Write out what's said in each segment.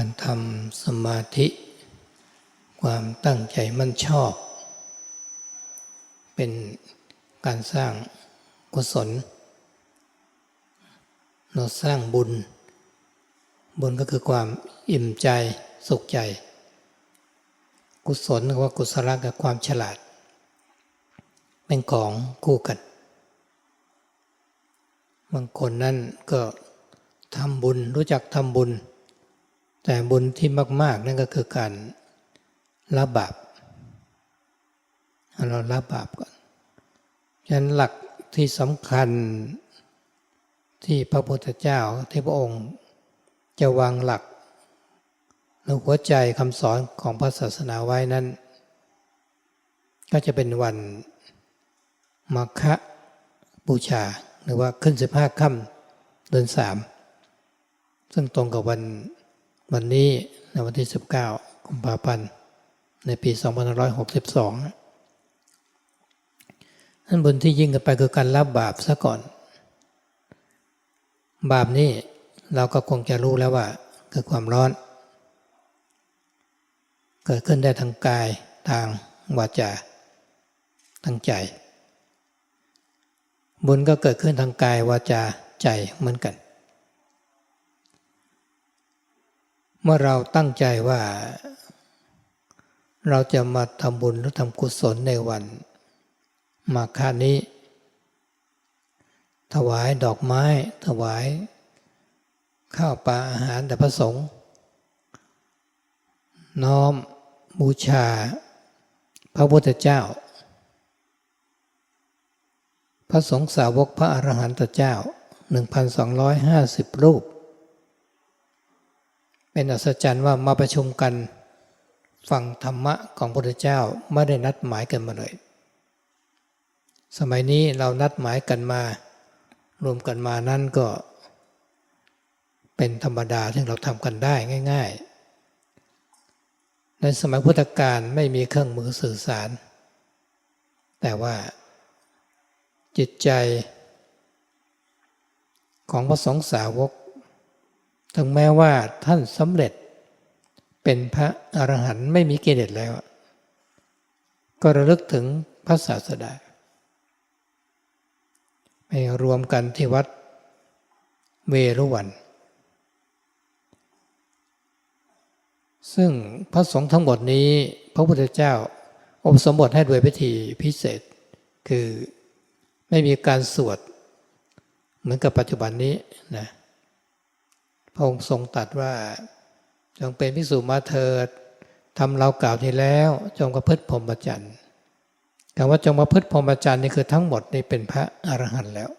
การทำสมาธิ ความตั้งใจมั่นชอบ เป็นการสร้างกุศล เราสร้างบุญ บุญก็คือความอิ่มใจสุขใจ กุศลก็ว่ากุศลกับความฉลาด เป็นของคู่กัน บางคนนั่นก็ทำบุญรู้จักทำบุญ แต่บุญที่มาก ๆ นั่นก็คือการละบาปเราละบาปก่อนฉะนั้นหลักที่สำคัญที่พระพุทธเจ้าที่พระองค์จะวางหลักหรือหัวใจคำสอนของพระศาสนาไว้นั้น ก็จะเป็นวันมัคคะบูชา หรือว่าขึ้นสิบห้าค่ำเดือนสามซึ่งตรงกับวัน วันนี้ในวันที่ 19 กุมภาพันธ์ ในปี 2562นั่นบุญที่ยิ่งกันไปคือการรับบาปซะก่อน บาปนี่เราก็คงจะรู้แล้วว่าคือความร้อน เกิดขึ้นได้ทางกายทางวาจาทางใจ บุญก็เกิดขึ้นทางกายวาจาใจเหมือนกัน เมื่อเราตั้งใจว่า เราจะมาทำบุญหรือทำกุศลในวัน มาคานี้ ถวายดอกไม้ ถวาย ข้าวปลาอาหารแต่พระสงฆ์น้อมบูชา พระพุทธเจ้า พระสงฆ์สาวกพระอรหันตเจ้า 1,250 รูป เป็นอัศจรรย์ว่ามาประชุมกันฟังธรรมะของพระพุทธเจ้าไม่ได้นัดหมายกันมาเลย สมัยนี้เรานัดหมายกันมา รวมกันมานั่นก็เป็นธรรมดาที่เราทำกันได้ง่ายๆ ในสมัยพุทธกาลไม่มีเครื่องมือสื่อสาร แต่ว่าจิตใจของพระสงฆ์สาวก ถึงแม้ว่าท่านสำเร็จเป็นพระอรหันต์ไม่มีกิเลสแล้ว ก็ระลึกถึงพระศาสดาไปรวมกันที่วัดเวรุวัน ซึ่งพระสงฆ์ทั้งหมดนี้พระพุทธเจ้าอบสมบทให้ด้วยพิธีพิเศษ คือไม่มีการสวด เหมือนกับปัจจุบันนี้นะ พระองค์ทรงตรัสว่า จงเป็นพิสุมาเถิดทำเรากล่าวที่แล้วจงกระพฤติพรหมจรรย์คำว่าจงประพฤติพรหมจรรย์นี่คือทั้งหมดนี่เป็นพระอรหันต์แล้ว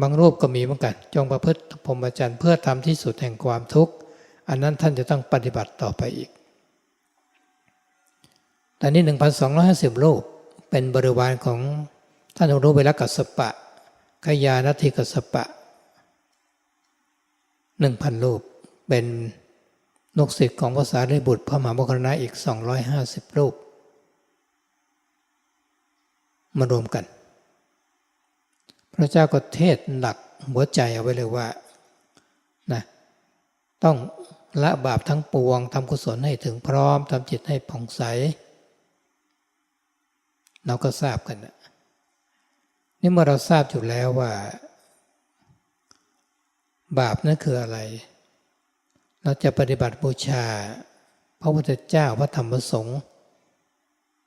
บางรูปก็มีเหมือนกัน จงประพฤติพรหมจรรย์เพื่อทำที่สุดแห่งความทุกข์อันนั้นท่านจะต้องปฏิบัติต่อไปอีกแต่นี่ 1,250 รูปเป็นบริวารของท่านรู้เวลกัสปะขยานัติกัสปะ หนึ่งพันรูป เป็นนกศิษย์ของภาษาได้บุตรพระมหาโมคคลนะอีก 250 รูป มารวมกัน พระเจ้าก็เทศหลักหัวใจเอาไว้เลยว่านะต้องละบาปทั้งปวงทำกุศลให้ถึงพร้อมทำจิตให้ผ่องใส เราก็ทราบกันนะนี่เมื่อเราทราบอยู่แล้วว่า บาปนั่นคืออะไร เราจะปฏิบัติบูชา พระพุทธเจ้าพระธรรมพระสงฆ์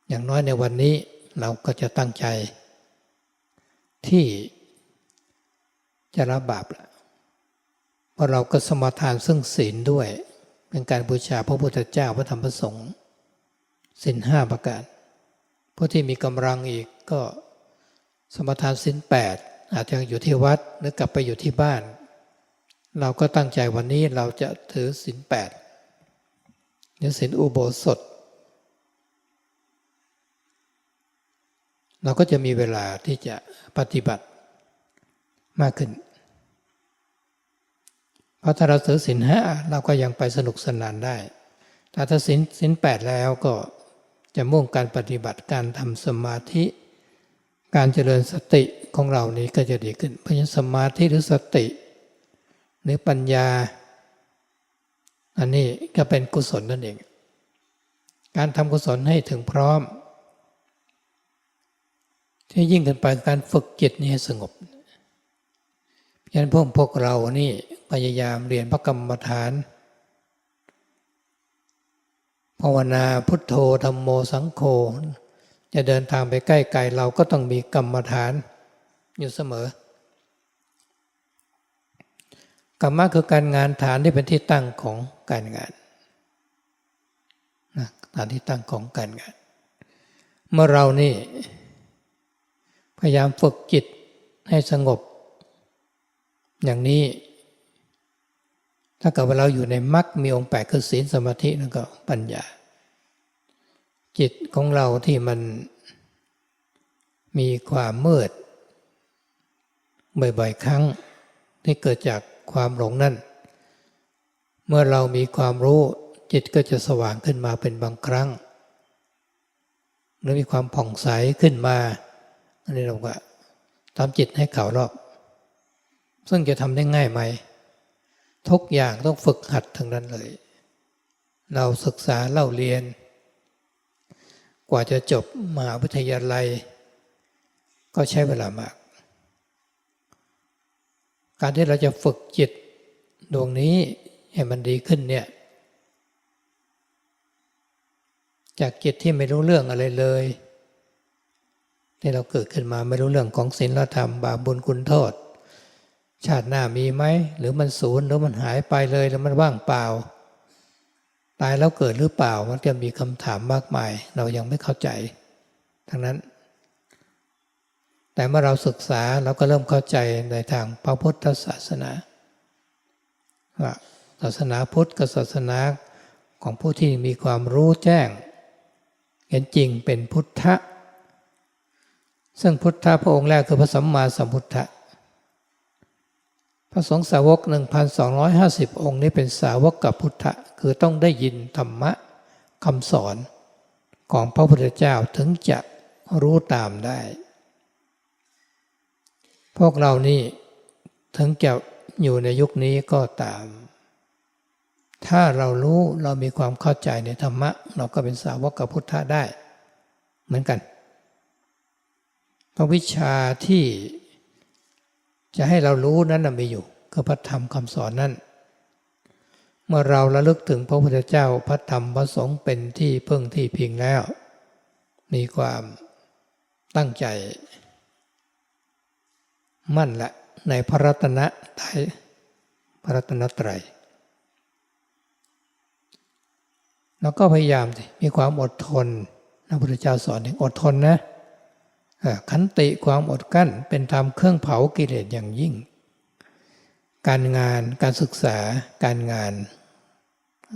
อย่างน้อยในวันนี้เราก็จะตั้งใจ ที่จะรับบาปละเพราะเราก็สมาทานซึ่งศีลด้วย เป็นการบูชาพระพุทธเจ้าพระธรรมพระสงฆ์ศีลห้าประการผู้ที่มีกำลังอีกก็สมทานสินแปดอาจจะอยู่ที่วัดหรือกลับไปอยู่ที่บ้าน เราก็ตั้งใจวันนี้เราจะถือสินแปดหรือสินอุโบสถ เราก็จะมีเวลาที่จะปฏิบัติมากขึ้น เพราะถ้าเราถือสินห้าเราก็ยังไปสนุกสนานได้ แต่ถ้าสินสินแปดแล้วก็จะมุ่งการปฏิบัติการทำสมาธิ การเจริญสติของเรานี้ก็จะดีขึ้น เพราะฉะนั้นสมาธิหรือสติ หรือปัญญา อันนี้ก็เป็นกุศลนั่นเอง การทำกุศลให้ถึงพร้อม ที่ยิ่งขึ้นไปการฝึกจิตนี้ให้สงบเพราะฉะนั้นพวกพวกเรานี่พยายามเรียนพระกรรมฐาน ภาวนาพุทโธธรรมโมสังโฆจะเดินทางไปใกล้ไกลเราก็ต้องมีกรรมฐานอยู่เสมอ กรรมะคือการงานฐานที่เป็นที่ตั้งของการงานนะฐานที่ตั้งของการงาน เมื่อเรานี่ พยายามฝึกจิตให้สงบ อย่างนี้ ถ้าเกิดว่าเราอยู่ในมรรคมีองค์แปดคือศีลสมาธินั่นก็ปัญญา จิตของเราที่มันมีความมืดบ่อยๆครั้งที่เกิดจาก ความหลงนั่น เมื่อเรามีความรู้จิตก็จะสว่างขึ้นมาเป็นบางครั้ง หรือมีความผ่องใสขึ้นมาอันนี้เราก็ทำจิตให้เข่ารอบ ซึ่งจะทำได้ง่ายไหม ทุกอย่างต้องฝึกหัดทั้งนั้นเลย เราศึกษาเล่าเรียน กว่าจะจบมหาวิทยาลัย ก็ใช้เวลามาก การที่เราจะฝึกจิตดวงนี้ให้มันดีขึ้นเนี่ย จากจิตที่ไม่รู้เรื่องอะไรเลยที่เราเกิดขึ้นมาไม่รู้เรื่องของศีลธรรมบาปบุญคุณโทษ ชาติหน้ามีไหมหรือมันสูญหรือมันหายไปเลยหรือมันว่างเปล่า ตายแล้วเกิดหรือเปล่ามันจะมีคำถามมากมาย เรายังไม่เข้าใจทั้งนั้น แต่เมื่อเราศึกษาเราก็เริ่มเข้าใจในทางพระพุทธศาสนาว่าศาสนาพุทธกับศาสนาของผู้ที่มีความรู้แจ้งเห็นจริงเป็นพุทธะ ซึ่งพุทธะพระองค์แรกคือพระสัมมาสัมพุทธะพระสงฆ์สาวก 1,250 องค์นี้เป็นสาวกกับพุทธะ คือต้องได้ยินธรรมะคำสอนของพระพุทธเจ้าถึงจะรู้ตามได้ พวกเรานี่ถึงจะอยู่ในยุคนี้ก็ตาม ถ้าเรารู้เรามีความเข้าใจในธรรมะ เราก็เป็นสาวกพุทธะได้ เหมือนกันพระวิชาที่จะให้เรารู้นั้นมีอยู่คือพระธรรมคำสอนนั้น เมื่อเราระลึกถึงพระพุทธเจ้าพระธรรมพระสงฆ์เป็นที่พึ่งที่พิงแล้ว มีความตั้งใจ มั่นละในพระรัตนะไตรพระรัตนตรัยแล้วก็พยายามมีความอดทนพระพุทธเจ้าสอนถึงอดทนนะขันติความอดกั้นเป็นธรรมเครื่องเผากิเลสอย่างยิ่ง การงานการศึกษาการงาน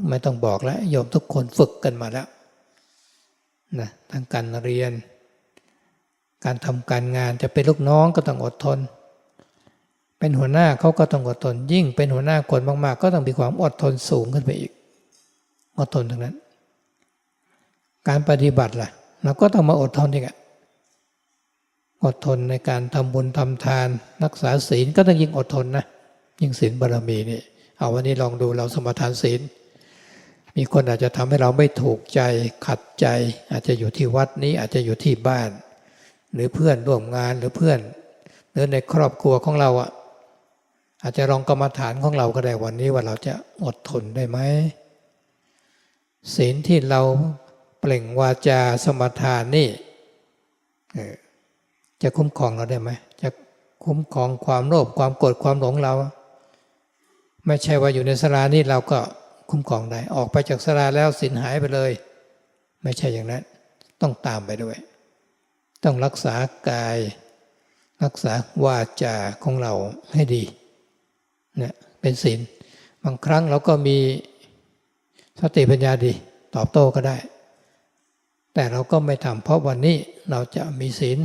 ไม่ต้องบอกแล้วโยมทุกคนฝึกกันมาแล้วนะทางการเรียน การทำการงานจะเป็นลูกน้องก็ต้องอดทน เป็นหัวหน้าเขาก็ต้องอดทนยิ่ง เป็นหัวหน้าคนมากๆ ก็ต้องมีความอดทนสูงขึ้นไปอีก อดทนทั้งนั้น การปฏิบัติล่ะเราก็ต้องมาอดทนอีกอะอดทนในการทำบุญทำทาน รักษาศีลก็ต้องยิ่งอดทนนะยิ่งศีลบารมีนี่เอาวันนี้ลองดูเราสมทานศีล มีคนอาจจะทำให้เราไม่ถูกใจขัดใจ อาจจะอยู่ที่วัดนี้อาจจะอยู่ที่บ้าน หรือเพื่อนร่วมงานหรือเพื่อนหรือในครอบครัวของเราอะ อาจจะลองกรรมฐานของเราก็ได้วันนี้ว่าเราจะอดทนได้ไหมศีลที่เราเปล่งวาจาสมทานนี่จะคุ้มครองเราได้ไหมจะคุ้มครองความโลภความโกรธความหลงเรา ไม่ใช่ว่าอยู่ในสรานี่เราก็คุ้มครองได้ ออกไปจากสราแล้วสินหายไปเลย ไม่ใช่อย่างนั้น ต้องตามไปด้วย ต้องรักษากาย รักษาวาจาของเราให้ดี เนี่ยเป็นศีล บางครั้งเราก็มีสติปัญญาดี ตอบโต้ก็ได้ แต่เราก็ไม่ทำเพราะวันนี้เราจะมีศีล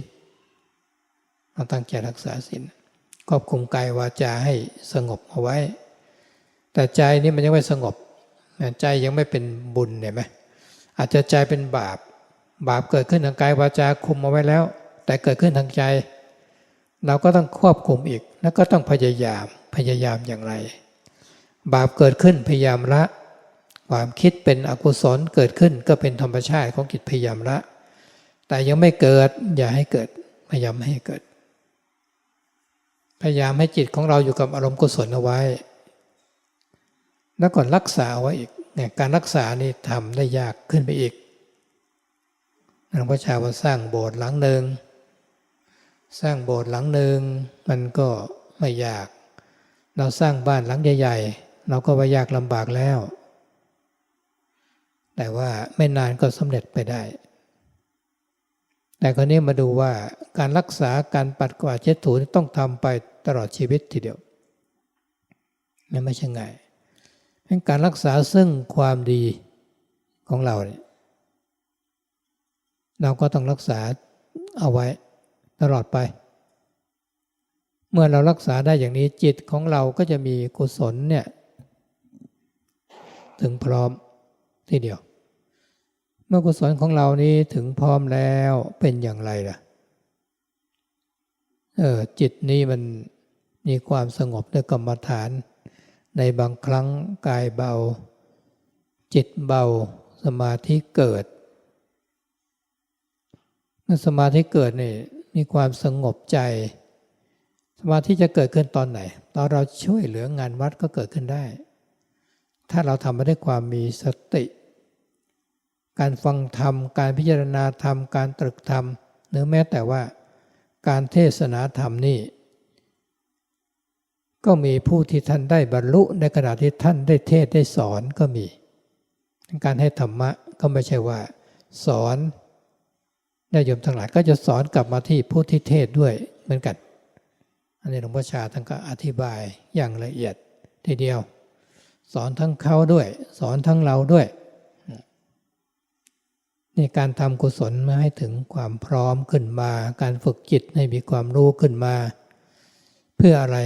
เราตั้งใจรักษาศีลควบคุมกายวาจาให้สงบเอาไว้ แต่ใจนี่มันยังไม่สงบ ใจยังไม่เป็นบุญเห็นไหมอาจจะใจเป็นบาป บาปเกิดขึ้นทางกายวาจาคุมเอาไว้แล้ว แต่เกิดขึ้นทางใจ เราก็ต้องควบคุมอีก แล้วก็ต้องพยายาม พยายามอย่างไร บาปเกิดขึ้นพยายามละ ความคิดเป็นอกุศลเกิดขึ้นก็เป็นธรรมชาติของจิตพยายามละ แต่ยังไม่เกิดอย่าให้เกิด พยายามไม่ให้เกิด พยายามให้จิตของเราอยู่กับอารมณ์กุศลเอาไว้ แล้วก่อนรักษาเอาไว้อีกเนี่ยการรักษานี่ทำได้ยากขึ้นไปอีกหลวงพ่อชาว่าสร้างโบสถ์หลังหนึ่ง สร้างโบสถ์หลังหนึ่งมันก็ไม่ยาก เราสร้างบ้านหลังใหญ่ ๆ เราก็ว่ายากลำบากแล้ว แต่ว่าไม่นานก็สำเร็จไปได้ แต่คราวนี้มาดูว่าการรักษาการปัดกวาดเช็ดถูนี่ต้องทำไปตลอดชีวิตทีเดียวนี่นไม่ใช่ไงเป็นการรักษาซึ่งความดีของเราเนี่ยเราก็ต้องรักษาเอาไว้ ตลอดไป เมื่อเรารักษาได้อย่างนี้จิตของเราก็จะมีกุศลเนี่ยถึงพร้อมทีเดียว เมื่อกุศลของเรานี้ถึงพร้อมแล้วเป็นอย่างไรล่ะเออจิตนี้มันมีความสงบด้วยกรรมฐาน ในบางครั้งกายเบา จิตเบาสมาธิเกิดเมื่อสมาธิเกิดนี่ มีความสงบใจสมาธิจะเกิดขึ้นตอนไหน ตอนเราช่วยเหลืองานวัดก็เกิดขึ้นได้ ถ้าเราทำมาด้วยความมีสติ การฟังธรรม การพิจารณาธรรม การตรึกธรรม หรือแม้แต่ว่าการเทศนาธรรมนี่ ก็มีผู้ที่ท่านได้บรรลุในขณะที่ท่านได้เทศได้สอนก็มี การให้ธรรมะก็ไม่ใช่ว่า สอน ญาโยมทั้งหลายก็จะสอนกลับมาที่ผู้ที่เทศด้วยเหมือนกัน อันนี้หลวงพ่อชาท่านก็อธิบายอย่างละเอียดทีเดียว สอนทั้งเขาด้วย สอนทั้งเราด้วยนี่การทำกุศลมาให้ถึงความพร้อมขึ้นมา การฝึกจิตให้มีความรู้ขึ้นมา เพื่ออะไร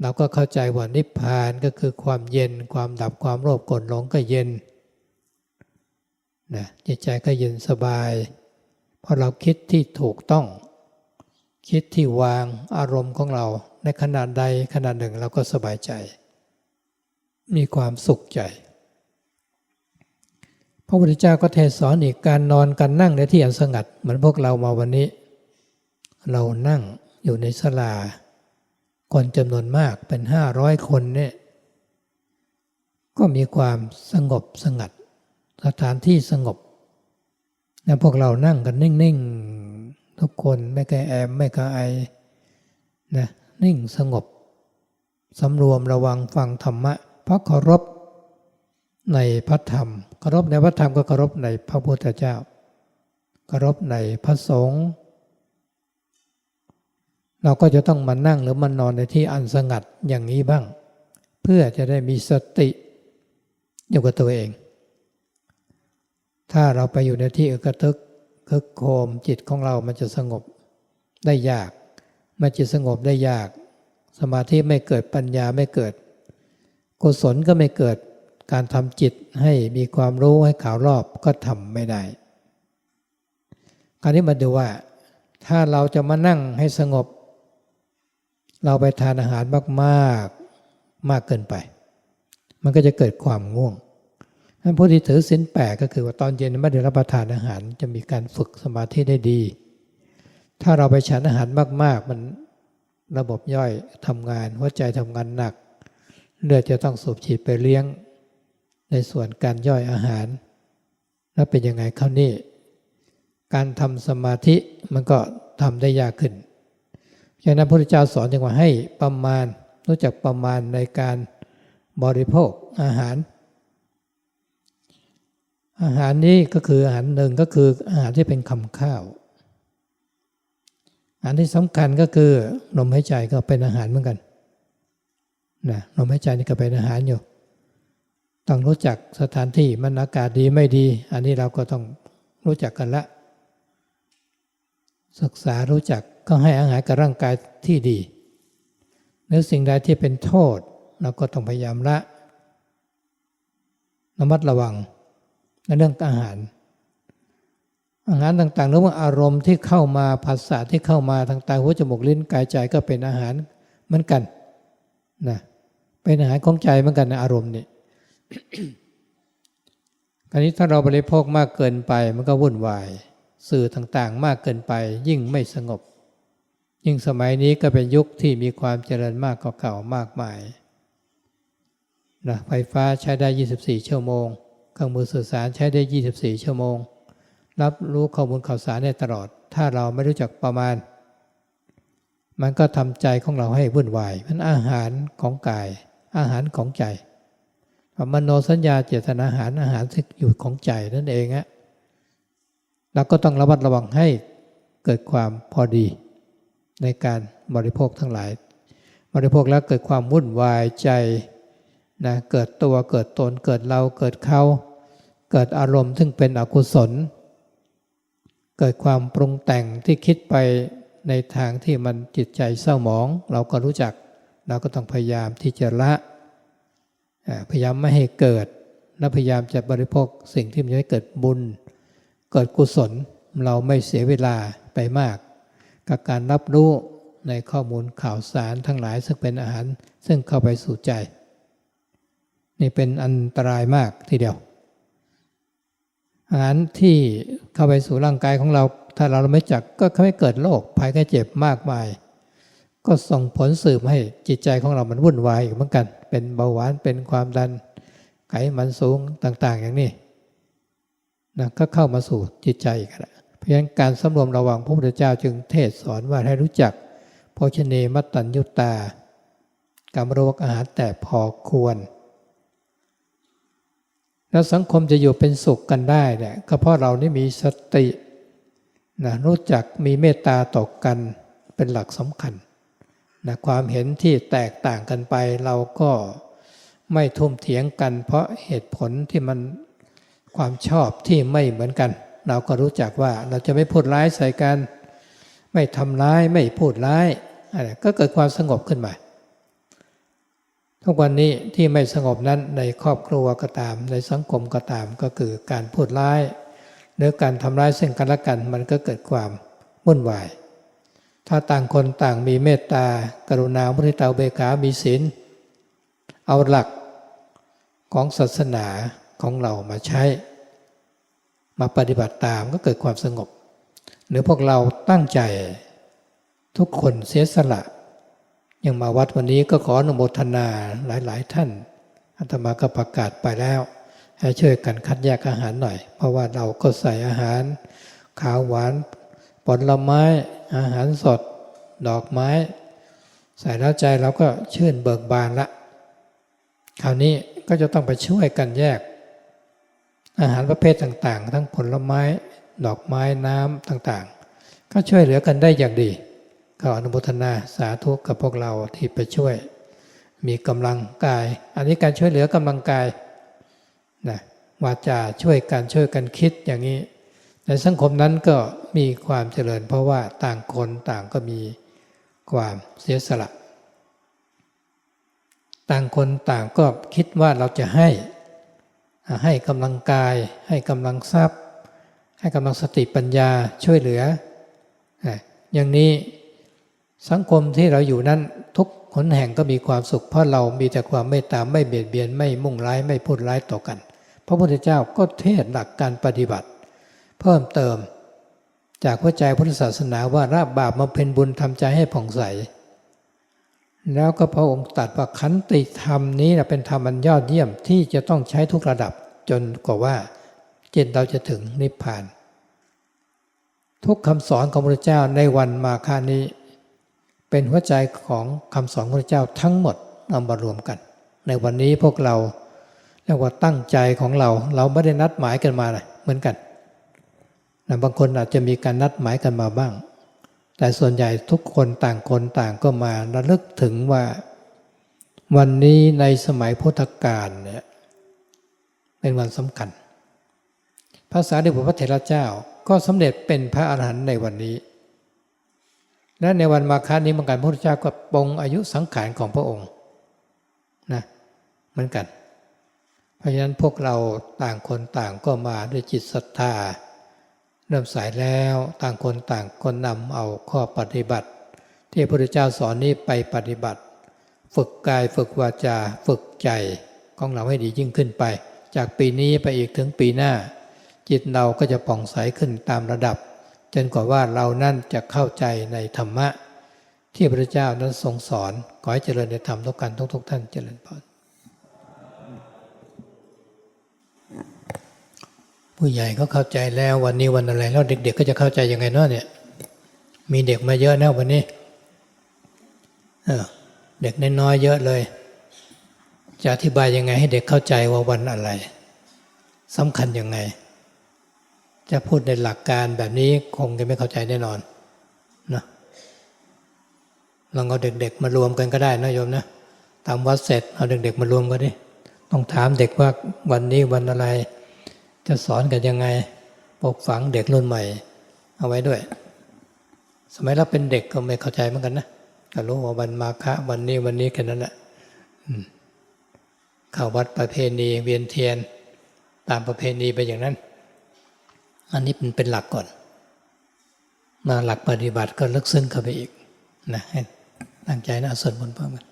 เราก็เข้าใจว่านิพพานก็คือความเย็นความดับความโลภกรธหลงก็เย็นนะจิตใจก็เย็นสบาย พอเราคิดที่ถูกต้อง คิดที่วางอารมณ์ของเราในขนาดใดขนาดหนึ่งเราก็สบายใจ มีความสุขใจ พระพุทธเจ้าก็เทศสอนอีกการนอนการนั่งในที่อันสงัด เหมือนพวกเรามาวันนี้ เรานั่งอยู่ในศาลา คนจำนวนมากเป็นห้าร้อยคนเนี่ยก็มีความสงบสงัด สถานที่สงบ นะพวกเรานั่งกันนิ่งๆ ทุกคนไม่กระแอม ไม่กระไอนะนิ่งสงบสำรวมระวังฟังธรรมะ เพราะเคารพในพระธรรมเคารพในพระธรรมก็เคารพในพระพุทธเจ้าเคารพในพระสงฆ์เราก็จะต้องมานั่งหรือมานอนในที่อันสงัดอย่างนี้บ้าง เพื่อจะได้มีสติอยู่กับตัวเอง ถ้าเราไปอยู่ในที่อึกทึกคึกโคมจิตของเรามันจะสงบได้ยากมันจะสงบได้ยาก สมาธิไม่เกิดปัญญาไม่เกิด กุศลก็ไม่เกิดการทำจิตให้มีความรู้ให้ข่าวรอบก็ทำไม่ได้ คราวนี้มาดูว่า ถ้าเราจะมานั่งให้สงบ เราไปทานอาหารมากๆมากเกินไป มันก็จะเกิดความง่วง ท่านผู้ที่ถือศีลแปก็คือว่าตอนเย็นไม่ได้รับประทานอาหารจะมีการฝึกสมาธิได้ดี ถ้าเราไปฉันอาหารมาก ๆ มันระบบย่อยทำงาน หัวใจทำงานหนัก เลือดจะต้องสูบฉีดไปเลี้ยง ในส่วนการย่อยอาหาร แล้วเป็นยังไงคราวนี้การทำสมาธิมันก็ทำได้ยากขึ้นฉะนั้นพระพุทธเจ้าสอนจังว่าให้ประมาณรู้จักประมาณในการบริโภคอาหาร อาหารนี้ก็คืออาหารหนึ่งก็คืออาหารที่เป็นคำข้าว อาหารที่สำคัญก็คือลมหายใจก็เป็นอาหารเหมือนกันนะลมหายใจนี่ก็เป็นอาหารอยู่ ต้องรู้จักสถานที่มันอากาศดีไม่ดี อันนี้เราก็ต้องรู้จักกันละ ศึกษารู้จักก็ให้อาหารกับร่างกายที่ดีหรือสิ่งใดที่เป็นโทษ เราก็ต้องพยายามละระมัดระวัง ในเรื่องอาหาร อาหารต่างๆหรือว่าอารมณ์ที่เข้ามาภาษาที่เข้ามาทางตาหัวจมูกลิ้นกายใจก็เป็นอาหารเหมือนกันนะเป็นอาหารของใจเหมือนกันในอารมณ์นี่คราวนี้ถ้าเราบริโภคมากเกินไปมันก็วุ่นวาย สื่อต่างๆ มากเกินไป ยิ่งไม่สงบ ยิ่งสมัยนี้ก็เป็นยุคที่มีความเจริญมากกว่าเก่ามากมายนะไฟฟ้าใช้ได้ 24 ชั่วโมง เครื่องมือสื่อสารใช้ได้ 24 ชั่วโมง รับรู้ข้อมูลข่าวสารได้ตลอด ถ้าเราไม่รู้จักประมาณ มันก็ทำใจของเราให้วุ่นวายมันอาหารของกาย อาหารของใจมโนสัญญาเจตนาอาหารอาหารที่อยู่ของใจนั่นเองอะเราก็ต้องระมัดระวังให้เกิดความพอดี ในการบริโภคทั้งหลาย บริโภคแล้วเกิดความวุ่นวายใจนะเกิดตัวเกิดตนเกิดเราเกิดเขา เกิดอารมณ์ซึ่งเป็นอกุศล เกิดความปรุงแต่งที่คิดไปในทางที่มันจิตใจเศร้าหมอง เราก็รู้จักเราก็ต้องพยายามที่จะละ พยายามไม่ให้เกิด และพยายามจะบริโภคสิ่งที่มันจะให้เกิดบุญ เกิดกุศลเราไม่เสียเวลาไปมาก กับการรับรู้ในข้อมูลข่าวสารทั้งหลายซึ่งเป็นอาหารซึ่งเข้าไปสู่ใจ นี่เป็นอันตรายมากทีเดียว อาหารที่เข้าไปสู่ร่างกายของเรา ถ้าเราไม่จักก็ทำให้เกิดโรคภัยแค่เจ็บมากมาย ก็ส่งผลสืบให้จิตใจของเรามันวุ่นวายอีกเหมือนกัน เป็นเบาหวานเป็นความดัน ไขมันสูงต่าง ๆ อย่างนี้นะก็เข้ามาสู่จิตใจอีกแล้วเพราะฉะนั้นการสำรวมระวังพระพุทธเจ้าจึงเทศสอนว่าให้รู้จักโภชเนมัตตัญญุตาการริโภคอาหารแต่พอควร แล้วสังคมจะอยู่เป็นสุขกันได้เนี่ยก็เพราะเรานี่มีสตินะรู้จักมีเมตตาต่อกันเป็นหลักสำคัญนะความเห็นที่แตกต่างกันไป เราก็ไม่ทุ่มเถียงกัน เพราะเหตุผลที่มันความชอบที่ไม่เหมือนกัน เราก็รู้จักว่าเราจะไม่พูดร้ายใส่กัน ไม่ทำร้ายไม่พูดร้ายอะไรก็เกิดความสงบขึ้นมา ทุกวันนี้ที่ไม่สงบนั้นในครอบครัวก็ตาม ในสังคมก็ตามก็คือการพูดร้าย หรือการทำร้ายซึ่งกันและกันมันก็เกิดความวุ่นวาย ถ้าต่างคนต่างมีเมตตา กรุณามุทิตาเบกามีศีลเอาหลักของศาสนาของเรามาใช้ มาปฏิบัติตามก็เกิดความสงบ หรือพวกเราตั้งใจทุกคนเสียสละ ยังมาวัดวันนี้ก็ขออนุโมทนาหลายๆ ท่านอาตมาก็ประกาศไปแล้ว ให้ช่วยกันคัดแยกอาหารหน่อย เพราะว่าเราก็ใส่อาหารขาวหวานผลไม้อาหารสด ดอกไม้ ใส่แล้วใจเราก็ชื่นเบิกบานละ คราวนี้ก็จะต้องไปช่วยกันแยก อาหารประเภทต่างๆ ทั้งผลไม้ ดอกไม้น้ำต่างๆ ก็ช่วยเหลือกันได้อย่างดี ก็อนุโมทนาสาธุกับพวกเราที่ไปช่วย มีกำลังกาย อันนี้การช่วยเหลือกำลังกายนะวาจาช่วยกันช่วยกันคิดอย่างนี้ ในสังคมนั้นก็มีความเจริญ เพราะว่าต่างคนต่างก็มีความเสียสละ ต่างคนต่างก็คิดว่าเราจะให้ ให้กำลังกาย ให้กำลังทรัพย์ ให้กำลังสติปัญญาช่วยเหลือ อย่างนี้ สังคมที่เราอยู่นั้นทุกหนแห่งก็มีความสุข เพราะเรามีแต่ความเมตตาไม่เบียดเบียนไม่มุ่งร้ายไม่พูดร้ายต่อกัน พระพุทธเจ้าก็เทศหลักการปฏิบัติ เพิ่มเติม จากพระใจพุทธศาสนาว่าราบบาปมาเป็นบุญทำใจให้ผ่องใส แล้วก็พระองค์ตรัสว่าขันติธรรมนี้เป็นธรรมอันยอดเยี่ยมที่จะต้องใช้ทุกระดับจนกว่าว่าจิตเราจะถึงนิพพาน ทุกคำสอนของพระเจ้าในวันมาคานี้ เป็นหัวใจของคำสอนพระเจ้าทั้งหมดเอามารวมกัน ในวันนี้พวกเราเรียกว่าตั้งใจของเราเราไม่ได้นัดหมายกันมาเลยเหมือนกันนะบางคนอาจจะมีการนัดหมายกันมาบ้าง แต่ส่วนใหญ่ทุกคนต่างคนต่างก็มาระลึกถึงว่า วันนี้ในสมัยพุทธกาลเนี่ยเป็นวันสำคัญ พระสารีบุตรพระเถระเจ้าก็สำเร็จเป็นพระอรหันต์ในวันนี้ และในวันมาฆานี้มังการพระพุทธเจ้าก็ปรงอายุสังขารของพระองค์นะเหมือนกัน เพราะฉะนั้นพวกเราต่างคนต่างก็มาด้วยจิตศรัทธาเริ่มสายแล้วต่างคนต่างคนนำเอาข้อปฏิบัติ ที่พระพุทธเจ้าสอนนี้ไปปฏิบัติ ฝึกกายฝึกวาจาฝึกใจของเราให้ดียิ่งขึ้นไป จากปีนี้ไปอีกถึงปีหน้า จิตเราก็จะป่องใสขึ้นตามระดับ จนกว่าว่าเรานั่นจะเข้าใจในธรรมะ ที่พระเจ้านั้นทรงสอนขอให้เจริญในธรรมทุกกันทุกๆท่านเจริญพรผู้ใหญ่ก็เข้าใจแล้ววันนี้วันอะไรแล้วเด็ก ๆ ก็จะเข้าใจยังไงเนาะเนี่ย มีเด็กมาเยอะนะวันนี้เออเด็กน้อยๆเยอะเลย จะอธิบายยังไงให้เด็กเข้าใจว่าวันอะไรสำคัญยังไง จะพูดในหลักการแบบนี้คงจะไม่เข้าใจแน่นอนนะลองเอาเด็กๆ มารวมกันก็ได้นะโยมนะตามวัดเสร็จเอาเด็กๆ มารวมกันดิต้องถามเด็กว่าวันนี้วันอะไร จะสอนกันยังไงปลูกฝังเด็กรุ่นใหม่ เอาไว้ด้วย สมัยเราเป็นเด็กก็ไม่เข้าใจเหมือนกันนะก็รู้ว่าวันมาฆะวันนี้วันนี้แค่นั้นแหละเข้าวัดประเพณีเวียนเทียน ตามประเพณีไปอย่างนั้น อันนี้เป็นเป็นหลักก่อน มาหลักปฏิบัติก็ลึกซึ้งเข้าไปอีกนะให้ตั้งใจนะสวดมนต์พร้อมกัน